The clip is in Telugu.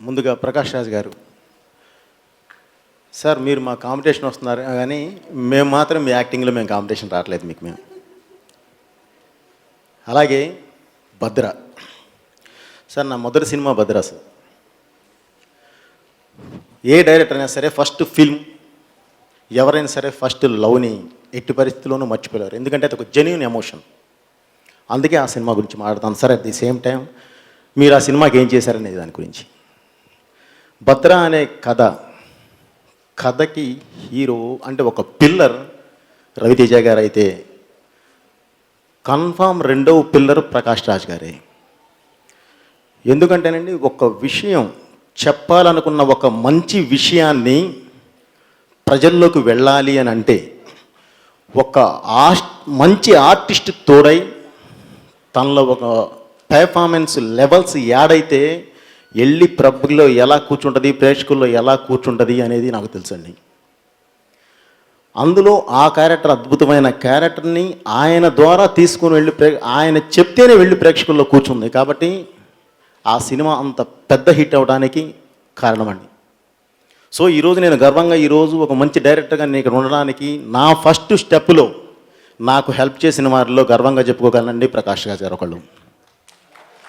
ముందుగా ప్రకాష్ రాజ్ గారు. సార్ మీరు మా కాంపిటీషన్ వస్తున్నారు కానీ మేము మాత్రం మీ యాక్టింగ్లో మేము కాంపిటీషన్ రావట్లేదు మీకు మేము. అలాగే భద్ర. సార్ నా మొదటి సినిమా భద్ర సార్. ఏ డైరెక్టర్ అయినా సరే ఫస్ట్ ఫిల్మ్ ఎవరైనా సరే ఫస్ట్ లవ్ని ఎట్టి పరిస్థితుల్లోనూ మర్చిపోలేరు. ఎందుకంటే అది ఒక జెన్యున్ ఎమోషన్ అందుకే ఆ సినిమా గురించి మాట్లాడతాను. Sir at the same time మీరు ఆ సినిమాకి ఏం చేశారనేది దాని గురించి. భద్ర అనే కథ కథకి హీరో అంటే ఒక పిల్లర్ రవితేజ గారు అయితే కన్ఫామ్ రెండవ పిల్లర్ ప్రకాష్ రాజ్ గారే. ఎందుకంటేనండి ఒక విషయం చెప్పాలనుకున్న ఒక మంచి విషయాన్ని ప్రజల్లోకి వెళ్ళాలి అని అంటే ఒక ఆర్ట్ మంచి ఆర్టిస్ట్ తోడై తనలో ఒక పెర్ఫార్మెన్స్ లెవెల్స్ యాడైతే వెళ్ళి ప్రభులో ఎలా కూర్చుంటుంది ప్రేక్షకుల్లో ఎలా కూర్చుంటుంది అనేది నాకు తెలుసండి. అందులో ఆ క్యారెక్టర్ అద్భుతమైన క్యారెక్టర్ని ఆయన ద్వారా తీసుకుని వెళ్ళి ప్రే ఆయన చెప్తేనే వెళ్ళి ప్రేక్షకుల్లో కూర్చుంది. కాబట్టి ఆ సినిమా అంత పెద్ద హిట్ అవడానికి కారణమండి. సో ఈరోజు నేను గర్వంగా ఈరోజు ఒక మంచి డైరెక్టర్గా నేను ఇక్కడ ఉండడానికి నా ఫస్ట్ స్టెప్లో నాకు హెల్ప్ చేసిన వారిలో గర్వంగా చెప్పుకోగలనండి ప్రకాష్ గారు ఒకళ్ళు.